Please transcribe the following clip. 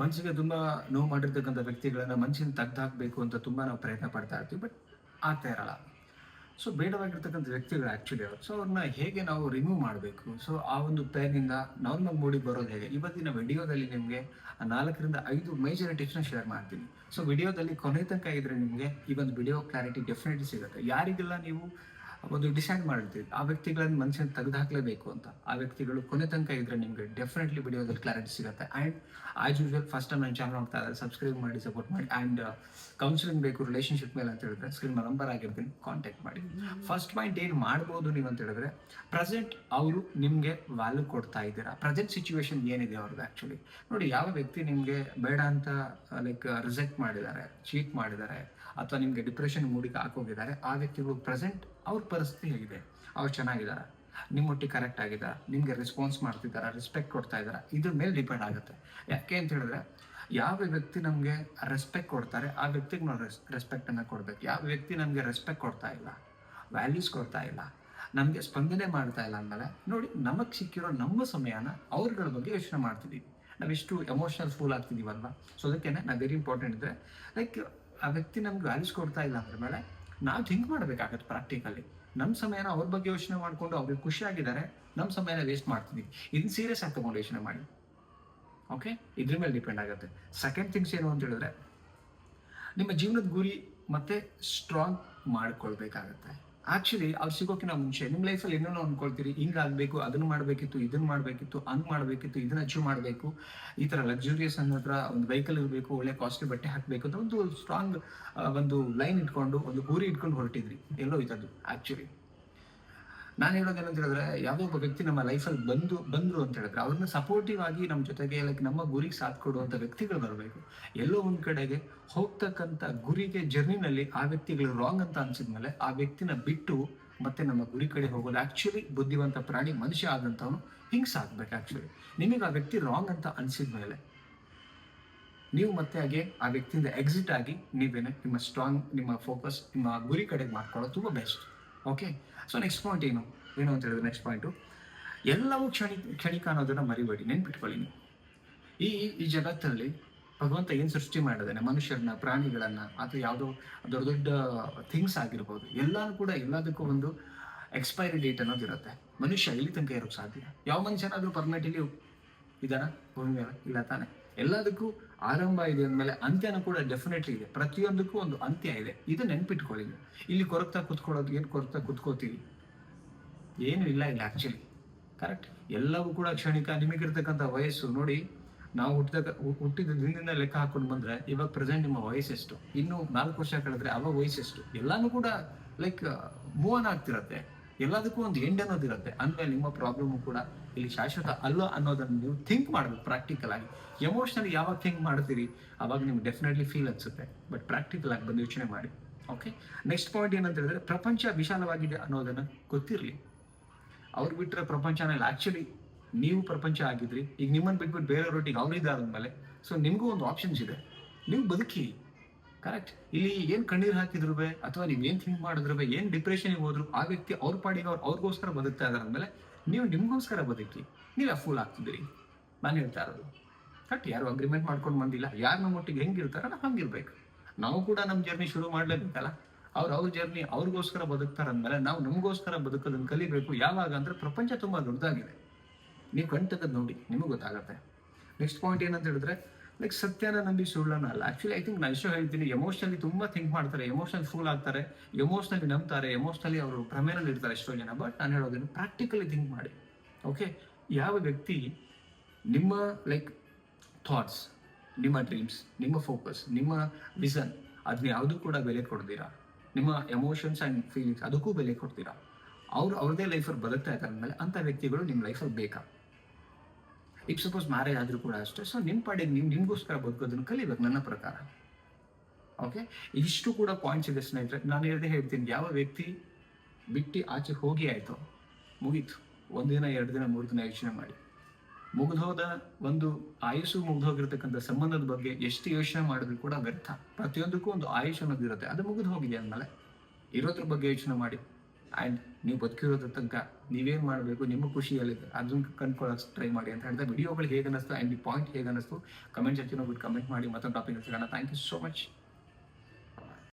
ಮನಸ್ಸಿಗೆ ತುಂಬ ನೋವು ಮಾಡಿರ್ತಕ್ಕಂಥ ವ್ಯಕ್ತಿಗಳನ್ನ ಮನಸ್ಸಿನ ತೆಗ್ದು ಹಾಕಬೇಕು ಅಂತ ತುಂಬ ನಾವು ಪ್ರಯತ್ನ ಪಡ್ತಾ ಇರ್ತೀವಿ, ಬಟ್ ಆಗ್ತಾ ಇರಲ್ಲ. ಸೊ ಬೇಡವಾಗಿರ್ತಕ್ಕಂಥ ವ್ಯಕ್ತಿಗಳು ಆ್ಯಕ್ಚುಲಿ ಅವರು. ಸೊ ಅವ್ರನ್ನ ಹೇಗೆ ನಾವು ರಿಮೂವ್ ಮಾಡಬೇಕು? ಸೊ ಆ ಒಂದು ಪೇನಿಂದ ನಾರ್ಮಲ್ ಮೂಡಿಗೆ ಬರೋದು ಹೇಗೆ? ಇವತ್ತಿನ ವಿಡಿಯೋದಲ್ಲಿ ನಿಮಗೆ ನಾಲ್ಕರಿಂದ ಐದು ಮೇಜರ್ ಟಿಪ್ಸ್ನ ಶೇರ್ ಮಾಡ್ತೀನಿ. ಸೊ ವಿಡಿಯೋದಲ್ಲಿ ಕೊನೆ ತನಕ ಇದ್ರೆ ನಿಮಗೆ ಈ ಒಂದು ವಿಡಿಯೋ ಕ್ಲಾರಿಟಿ ಡೆಫಿನೆಟ್ಲಿ ಸಿಗುತ್ತೆ. ಯಾರಿಗೆಲ್ಲ ನೀವು ಒಂದು ಡಿಸೈಡ್ ಮಾಡಿರ್ತೀವಿ ಆ ವ್ಯಕ್ತಿಗಳನ್ನು ಮನುಷ್ಯನ ತೆಗೆದು ಹಾಕಲೇಬೇಕು ಅಂತ. ಆ ವ್ಯಕ್ತಿಗಳು ಕೊನೆ ತನಕ ಇದ್ರೆ ನಿಮಗೆ ಡೆಫಿನೆಟ್ಲಿ ವಿಡಿಯೋದಲ್ಲಿ ಕ್ಲಾರಿಟಿ ಸಿಗುತ್ತೆ. And as usual first time ನನ್ನ ಚಾನಲ್ ನೋಡ್ತಾ ಇದ್ದಾರೆ ಸಬ್ಸ್ಕ್ರೈಬ್ ಮಾಡಿ ಸಪೋರ್ಟ್ ಮಾಡಿ ಆ್ಯಂಡ್ ಕೌನ್ಸಿಲಿಂಗ್ ಬೇಕು ರಿಲೇಷನ್ಶಿಪ್ ಮೇಲೆ ಅಂತ ಹೇಳಿದ್ರೆ ಸ್ಕ್ರೀನ್ ನಂಬರ್ ಆಗಿರ್ತೀನಿ ಕಾಂಟ್ಯಾಕ್ಟ್ ಮಾಡಿ. ಫಸ್ಟ್ ಪಾಯಿಂಟ್ ಏನು ಮಾಡ್ಬೋದು ನೀವು ಅಂತ ಹೇಳಿದ್ರೆ ಪ್ರೆಸೆಂಟ್ ಅವರು ನಿಮಗೆ ವ್ಯಾಲ್ಯೂ ಕೊಡ್ತಾ ಇದ್ದೀರಾ. ಪ್ರೆಸೆಂಟ್ ಸಿಚುವೇಶನ್ ಏನಿದೆ ಅವ್ರದ್ದು ಆ್ಯಕ್ಚುಲಿ ನೋಡಿ ಯಾವ ವ್ಯಕ್ತಿ ನಿಮಗೆ ಬೇಡ ಅಂತ ಲೈಕ್ ರಿಜೆಕ್ಟ್ ಮಾಡಿದ್ದಾರೆ ಚೀಟ್ ಮಾಡಿದ್ದಾರೆ ಅಥವಾ ನಿಮಗೆ ಡಿಪ್ರೆಷನ್ ಮೂಡಿಗೆ ಹಾಕೋಗಿದ್ದಾರೆ ಆ ವ್ಯಕ್ತಿಗಳು ಪ್ರೆಸೆಂಟ್ ಅವ್ರ ಪರಿಸ್ಥಿತಿ ಹೇಗಿದೆ? ಅವ್ರು ಚೆನ್ನಾಗಿದ್ದಾರೆ? ನಿಮ್ಮೊಟ್ಟಿಗೆ ಕರೆಕ್ಟ್ ಆಗಿದ್ದಾರೆ? ನಿಮಗೆ ರೆಸ್ಪಾನ್ಸ್ ಮಾಡ್ತಿದ್ದಾರೆ? ರೆಸ್ಪೆಕ್ಟ್ ಕೊಡ್ತಾ ಇದ್ದಾರೆ? ಇದ್ರ ಮೇಲೆ ಡಿಪೆಂಡ್ ಆಗುತ್ತೆ. ಯಾಕೆ ಅಂತ ಹೇಳಿದ್ರೆ, ಯಾವ ವ್ಯಕ್ತಿ ನಮಗೆ ರೆಸ್ಪೆಕ್ಟ್ ಕೊಡ್ತಾರೆ, ಆ ವ್ಯಕ್ತಿಗೆ ನಾವು ರೆಸ್ ರೆಸ್ಪೆಕ್ಟನ್ನು ಕೊಡಬೇಕು. ಯಾವ ವ್ಯಕ್ತಿ ನಮಗೆ ರೆಸ್ಪೆಕ್ಟ್ ಕೊಡ್ತಾ ಇಲ್ಲ ವ್ಯಾಲ್ಯೂಸ್ ಕೊಡ್ತಾ ಇಲ್ಲ, ನಮಗೆ ಸ್ಪಂದನೆ ಮಾಡ್ತಾ ಇಲ್ಲ ಅಂದಮೇಲೆ, ನೋಡಿ ನಮಗೆ ಸಿಕ್ಕಿರೋ ನಮ್ಮ ಸಮಯನ ಅವ್ರಗಳ ಬಗ್ಗೆ ಯೋಚನೆ ಮಾಡ್ತಿದ್ದೀವಿ ನಾವೆಷ್ಟು ಎಮೋಷನಲ್ ಫೂಲ್ ಆಗ್ತಿದ್ದೀವಲ್ವ ಸೊ ಅದಕ್ಕೆ ನಾವು ವೆರಿ ಇಂಪಾರ್ಟೆಂಟ್ ಇದ್ರೆ ಲೈಕ್ ಆ ವ್ಯಕ್ತಿ ನಮ್ಗೆ ವ್ಯಾಲ್ಯೂಸ್ ಕೊಡ್ತಾ ಇಲ್ಲ ಅಂದ್ರ ಮೇಲೆ ನಾವು ಥಿಂಕ್ ಮಾಡಬೇಕಾಗತ್ತೆ ಪ್ರಾಕ್ಟಿಕಲಿ ನಮ್ಮ ಸಮಯನ ಅವ್ರ ಬಗ್ಗೆ ಯೋಚನೆ ಮಾಡಿಕೊಂಡು ಅವ್ರಿಗೆ ಖುಷಿಯಾಗಿದ್ದಾರೆ ನಮ್ಮ ಸಮಯನ ವೇಸ್ಟ್ ಮಾಡ್ತಿದ್ದೀವಿ ಇದನ್ನ ಸೀರಿಯಸ್ ಆಗಿ ತಗೊಂಡು ಯೋಚನೆ ಮಾಡಿ. ಓಕೆ ಇದ್ರ ಮೇಲೆ ಡಿಪೆಂಡ್ ಆಗುತ್ತೆ. ಸೆಕೆಂಡ್ ಥಿಂಗ್ಸ್ ಏನು ಅಂತ ಹೇಳಿದ್ರೆ, ನಿಮ್ಮ ಜೀವನದ ಗುರಿ ಮತ್ತೆ ಸ್ಟ್ರಾಂಗ್ ಮಾಡ್ಕೊಳ್ಬೇಕಾಗತ್ತೆ. ಆಕ್ಚುಲಿ ಅವ್ರು ಸಿಗೋಕಿನ ಮುಂಚೆ, ನಿಮ್ಮ ಲೈಫಲ್ಲಿ ಏನೇನೋ ಅನ್ಕೊಳ್ತೀರಿ, ಹಿಂಗಾಗಬೇಕು, ಅದನ್ನು ಮಾಡಬೇಕಿತ್ತು, ಇದನ್ನು ಮಾಡಬೇಕಿತ್ತು, ಹಂಗೆ ಮಾಡಬೇಕಿತ್ತು, ಇದನ್ನ ಅಚೀವ್ ಮಾಡಬೇಕು, ಈ ಥರ ಲಕ್ಸುರಿಯಸ್ ಅನ್ನೋ ಹತ್ರ ಒಂದು ವೆಹಿಕಲ್ ಇರಬೇಕು, ಒಳ್ಳೆ ಕಾಸ್ಟ್ಲಿ ಬಟ್ಟೆ ಹಾಕಬೇಕು ಅಂತ ಒಂದು ಸ್ಟ್ರಾಂಗ್ ಒಂದು ಲೈನ್ ಇಟ್ಕೊಂಡು, ಒಂದು ಗುರಿ ಇಟ್ಕೊಂಡು ಹೊರಟಿದ್ರಿ. ಎಲ್ಲೋ ಇದ್ದದ್ದು ಆ್ಯಕ್ಚುಲಿ ನಾನು ಹೇಳೋದೇನಂತ ಹೇಳಿದ್ರೆ, ಯಾವುದೋ ಒಬ್ಬ ವ್ಯಕ್ತಿ ನಮ್ಮ ಲೈಫಲ್ಲಿ ಬಂದು, ಬಂದರು ಅಂತ ಹೇಳಿದ್ರೆ, ಅವ್ರನ್ನ ಸಪೋರ್ಟಿವ್ ಆಗಿ ನಮ್ಮ ಜೊತೆಗೆ ಲೈಕ್ ನಮ್ಮ ಗುರಿಗೆ ಸಾಥ್ ಕೊಡುವಂಥ ವ್ಯಕ್ತಿಗಳು ಬರಬೇಕು. ಎಲ್ಲೋ ಒಂದು ಕಡೆಗೆ ಹೋಗ್ತಕ್ಕಂಥ ಗುರಿಗೆ ಜರ್ನಿನಲ್ಲಿ ಆ ವ್ಯಕ್ತಿಗಳು ರಾಂಗ್ ಅಂತ ಅನ್ಸಿದ್ಮೇಲೆ ಆ ವ್ಯಕ್ತಿನ ಬಿಟ್ಟು ಮತ್ತೆ ನಮ್ಮ ಗುರಿ ಕಡೆ ಹೋಗೋದು ಆ್ಯಕ್ಚುಲಿ ಬುದ್ಧಿವಂತ ಪ್ರಾಣಿ, ಮನುಷ್ಯ ಆದಂಥವನು ಹಿಂಗೆ ಸಾಕ್ಬೇಕು ಆ್ಯಕ್ಚುಲಿ ನಿಮಗೆ ಆ ವ್ಯಕ್ತಿ ರಾಂಗ್ ಅಂತ ಅನ್ಸಿದ್ಮೇಲೆ ನೀವು ಮತ್ತೆ ಹಾಗೆ ಆ ವ್ಯಕ್ತಿಯಿಂದ ಎಕ್ಸಿಟ್ ಆಗಿ ನೀವೇನೆ ನಿಮ್ಮ ಸ್ಟ್ರಾಂಗ್ ನಿಮ್ಮ ಫೋಕಸ್ ನಿಮ್ಮ ಗುರಿ ಕಡೆಗೆ ಮಾಡ್ಕೊಳ್ಳೋದು ತುಂಬ best okay so next point ಏನು? ಏನು ಅಂತ ಹೇಳಿದ್ರೆ ನೆಕ್ಸ್ಟ್ ಪಾಯಿಂಟು ಎಲ್ಲವೂ ಕ್ಷಣಿ ಕ್ಷಣಿಕ ಅನ್ನೋದನ್ನು ಮರಿಬೇಡಿ, ನೆನ್ಪಿಟ್ಕೊಳ್ಳಿ ನೀವು. ಈ ಈ ಜಗತ್ತಲ್ಲಿ ಭಗವಂತ ಏನು ಸೃಷ್ಟಿ ಮಾಡಿದಾನೆ? ಮನುಷ್ಯರನ್ನ, ಪ್ರಾಣಿಗಳನ್ನ, ಅಥವಾ ಯಾವುದೋ ದೊಡ್ಡ ದೊಡ್ಡ ಥಿಂಗ್ಸ್ ಆಗಿರ್ಬೋದು. ಎಲ್ಲಾನು ಕೂಡ ಎಲ್ಲದಕ್ಕೂ ಒಂದು ಎಕ್ಸ್ಪೈರಿ ಡೇಟ್ ಅನ್ನೋದು ಇರುತ್ತೆ. ಮನುಷ್ಯ ಇಲ್ಲಿ ತನಕ ಇರೋಕ್ಕೆ ಸಾಧ್ಯ? ಯಾವ ಮನುಷ್ಯನಾದರೂ ಪರ್ಮನೆಂಟ್ಲಿ ಇದಾನ ಭೂಮಿ ಇಲ್ಲ ತಾನೆ. ಎಲ್ಲದಕ್ಕೂ ಆರಂಭ ಇದೆ ಅಂದಮೇಲೆ ಅಂತ್ಯನೂ ಕೂಡ ಡೆಫಿನೆಟ್ಲಿ ಇದೆ. ಪ್ರತಿಯೊಂದಕ್ಕೂ ಒಂದು ಅಂತ್ಯ ಇದೆ. ಇದು ನೆನ್ಪಿಟ್ಕೊಳ್ಳಿ ಇಲ್ಲಿ ಕೊರಗ್ತಾ ಕುತ್ಕೊಳ್ಳೋದು, ಏನು ಕೊರಗ್ತಾ ಕುತ್ಕೋತೀವಿ ಏನು ಇಲ್ಲ ಇಲ್ಲ ಆ್ಯಕ್ಚುಲಿ ಕರೆಕ್ಟ್ ಎಲ್ಲವೂ ಕೂಡ ಕ್ಷಣಿಕ ನಿಮಗಿರ್ತಕ್ಕಂಥ ವಯಸ್ಸು. ನೋಡಿ, ನಾವು ಹುಟ್ಟಿದ ಹುಟ್ಟಿದ ದಿನದಿಂದ ಲೆಕ್ಕ ಹಾಕೊಂಡು ಬಂದ್ರೆ ಇವಾಗ ಪ್ರೆಸೆಂಟ್ ನಿಮ್ಮ ವಯಸ್ಸೆಷ್ಟು ಇನ್ನು ನಾಲ್ಕು ವರ್ಷ ಕಳೆದ್ರೆ ಅವಾಗ ವಯಸ್ಸೆಷ್ಟು ಎಲ್ಲಾನು ಕೂಡ ಲೈಕ್ ಮೂವ್ ಆನ್ ಆಗ್ತಿರತ್ತೆ. ಎಲ್ಲದಕ್ಕೂ ಒಂದು ಎಂಡ್ ಅನ್ನೋದಿರುತ್ತೆ ಅಂದ್ರೆ ನಿಮ್ಮ ಪ್ರಾಬ್ಲಮ್ ಕೂಡ ಇಲ್ಲಿ ಶಾಶ್ವತ ಅಲ್ಲ ಅನ್ನೋದನ್ನ ನೀವು ಥಿಂಕ್ ಮಾಡಬೇಕು ಪ್ರಾಕ್ಟಿಕಲ್ ಆಗಿ. ಎಮೋಷನಲಿ ಯಾವಾಗ ಥಿಂಕ್ ಮಾಡ್ತೀರಿ, ಅವಾಗ ನಿಮ್ಗೆ ಡೆಫಿನೆಟ್ಲಿ ಫೀಲ್ ಅನ್ಸುತ್ತೆ. ಬಟ್ ಪ್ರಾಕ್ಟಿಕಲ್ ಆಗಿ ಬಂದು ಯೋಚನೆ ಮಾಡಿ. ಓಕೆ ನೆಕ್ಸ್ಟ್ ಪಾಯಿಂಟ್ ಏನಂತ ಹೇಳಿದ್ರೆ, ಪ್ರಪಂಚ ವಿಶಾಲವಾಗಿದೆ ಅನ್ನೋದನ್ನ ಗೊತ್ತಿರಲಿ. ಅವ್ರು ಬಿಟ್ಟರೆ ಪ್ರಪಂಚನಲ್ಲಿ ಆಕ್ಚುಲಿ ನೀವು ಪ್ರಪಂಚ ಆಗಿದ್ರಿ. ಈಗ ನಿಮ್ಮನ್ನು ಬಿಟ್ಬಿಟ್ಟು ಬೇರೆಯವ್ರೊಟ್ಟಿಗೆ ಅವ್ರಿದ್ದಾರೆ ಅಂದಮೇಲೆ ಸೊ ನಿಮಗೂ ಒಂದು ಆಪ್ಷನ್ಸ್ ಇದೆ. ನೀವು ಬದುಕಿ. ಕರೆಕ್ಟ್ ಇಲ್ಲಿ ಏನ್ ಕಣ್ಣೀರ್ ಹಾಕಿದ್ರು ಬೇ, ಅಥವಾ ನೀವ್ ಏನ್ ಥಿಂಕ್ ಮಾಡಿದ್ರು ಬೇ, ಏನ್ ಡಿಪ್ರೆಷನ್ ಹೋದ್ರು, ಆ ವ್ಯಕ್ತಿ ಅವ್ರ ಪಾಡಿಗೆ ಅವ್ರು, ಅವ್ರಿಗೋಸ್ಕರ ಬದುಕ್ತಾ ಇದಾರೆ ಅಂದ್ಮೇಲೆ ನೀವು ನಿಮ್ಗೋಸ್ಕರ ಬದುಕಿ, ನೀವ್ ಫೂಲ್ ಆಗ್ತಿದ್ರಿ ನಾನು ಹೇಳ್ತಾ ಇರೋದು. ಕರೆಕ್ಟ್ ಯಾರು ಅಗ್ರಿಮೆಂಟ್ ಮಾಡ್ಕೊಂಡು ಬಂದಿಲ್ಲ, ಯಾರು ನಮ್ಮ ಒಟ್ಟಿಗೆ ಹೆಂಗಿರ್ತಾರ ನಾವು ಹಂಗಿರ್ಬೇಕು. ನಾವು ಕೂಡ ನಮ್ಮ ಜರ್ನಿ ಶುರು ಮಾಡ್ಲೇಬೇಕಲ್ಲ. ಅವ್ರು, ಅವ್ರ ಜರ್ನಿ ಅವ್ರಿಗೋಸ್ಕರ ಬದುಕ್ತಾರ ಅಂದ್ಮೇಲೆ ನಾವು ನಮಗೋಸ್ಕರ ಬದುಕೋದನ್ನ ಕಲಿಬೇಕು. ಯಾವಾಗ ಅಂದ್ರೆ ಪ್ರಪಂಚ ತುಂಬಾ ದೊಡ್ಡದಾಗಿದೆ. ನೀವು ಕಣ್ ತೆಗೆದು ನೋಡಿ, ನಿಮಗೆ ಗೊತ್ತಾಗುತ್ತೆ. ನೆಕ್ಸ್ಟ್ ಪಾಯಿಂಟ್ ಏನಂತ ಹೇಳಿದ್ರೆ ಲೈಕ್ ಸತ್ಯನ ನಂಬಿ ಸುಳ್ಳನ ಅಲ್ಲ ಆಕ್ಚುಲಿ ಐ ಥಿಂಕ್ ನಾನು ಇಷ್ಟು ಹೇಳ್ತೀನಿ ಎಮೋಷನಲಿ ತುಂಬಾ ಥಿಂಕ್ ಮಾಡ್ತಾರೆ. ಎಮೋಷನಲ್ ಫೂಲ್ ಆಗ್ತಾರೆ. ಎಮೋಷನಲಿ ನಂಬ್ತಾರೆ. ಎಮೋಷನಲಿ ಅವರು ಭ್ರಮೆನಲ್ಲಿ ಇರ್ತಾರೆ ಎಷ್ಟೋ ಜನ. ಬಟ್ ನಾನು ಹೇಳೋದನ್ನು ಪ್ರಾಕ್ಟಿಕಲಿ ಥಿಂಕ್ ಮಾಡಿ. ಓಕೆ ಯಾವ ವ್ಯಕ್ತಿ ನಿಮ್ಮ ಲೈಕ್ ಥಾಟ್ಸ್ ನಿಮ್ಮ ಡ್ರೀಮ್ಸ್ ನಿಮ್ಮ ಫೋಕಸ್ ನಿಮ್ಮ ವಿಷನ್ ಅದನ್ನ ಯಾವುದೂ ಕೂಡ ಬೆಲೆ ಕೊಡ್ತೀರಾ? ನಿಮ್ಮ ಎಮೋಷನ್ಸ್ ಆ್ಯಂಡ್ ಫೀಲಿಂಗ್ಸ್ ಅದಕ್ಕೂ ಬೆಲೆ ಕೊಡ್ತೀರಾ? ಅವ್ರು ಅವ್ರದೇ ಲೈಫಲ್ಲಿ ಬದುಕ್ತಾ ಇದ್ದಾರೆ ಅಂದಮೇಲೆ ಅಂಥ ವ್ಯಕ್ತಿಗಳು ನಿಮ್ಮ ಲೈಫಲ್ಲಿ ಬೇಕಾ? ಈಗ ಸಪೋಸ್ ಮ್ಯಾರೇಜ್ ಆದರೂ ಕೂಡ ಅಷ್ಟೇ. ಸೊ ನಿಮ್ಮ ಪಾಡಿಗೆ ನೀವು ನಿಮಗೋಸ್ಕರ ಬದುಕೋದನ್ನು ಕಲಿಬೇಕು ನನ್ನ ಪ್ರಕಾರ. ಓಕೆ ಇಷ್ಟು ಕೂಡ ಪಾಯಿಂಟ್ಸ್ ಇದೆ ಸ್ನೇಹಿತರೆ. ನಾನು ಹೇಳ್ದೆ ಹೇಳ್ತೀನಿ, ಯಾವ ವ್ಯಕ್ತಿ ಬಿಟ್ಟು ಆಚೆ ಹೋಗಿ ಆಯಿತು, ಮುಗೀತು. ಒಂದಿನ ಎರಡು ದಿನ, ಮೂರು ದಿನ ಯೋಚನೆ ಮಾಡಿ. ಮುಗಿದೋದ ಒಂದು ಆಯುಷು ಮುಗಿದೋಗಿರ್ತಕ್ಕಂಥ ಸಂಬಂಧದ ಬಗ್ಗೆ ಎಷ್ಟು ಯೋಚನೆ ಮಾಡಿದ್ರು ಕೂಡ ವ್ಯರ್ಥ. ಪ್ರತಿಯೊಂದಕ್ಕೂ ಒಂದು ಆಯುಷ್ ಅನ್ನೋದಿರುತ್ತೆ. ಅದು ಮುಗಿದು ಹೋಗಿದೆ ಅಂದಮೇಲೆ, ಇರೋದ್ರ ಬಗ್ಗೆ ಯೋಚನೆ ಮಾಡಿ. ಆ್ಯಂಡ್ ನೀವು ಬದುಕಿರೋದ್ರ ತನಕ ನೀವೇನು ಮಾಡಬೇಕು, ನಿಮ್ಮ ಖುಷಿಯಲ್ಲಿ ಅದನ್ನ ಕಂಡ್ಕೊಳ್ಳೋಕೆ ಟ್ರೈ ಮಾಡಿ ಅಂತ ಹೇಳಿದ್ರೆ ವಿಡಿಯೋಗಳು ಹೇಗೆ ಅನ್ನಿಸ್ತು ಆ್ಯಂಡ್ ಈ ಪಾಯಿಂಟ್ ಹೇಗೆ ಅನ್ನಿಸ್ತು ಕಮೆಂಟ್ ಸೆಕ್ಷನ್ ಹೋಗ್ಬಿಟ್ಟು ಕಮೆಂಟ್ ಮಾಡಿ ಮತ್ತೊಂದು ಟಾಪಿಕ್ ಸಿಗೋಣ. Thank you so much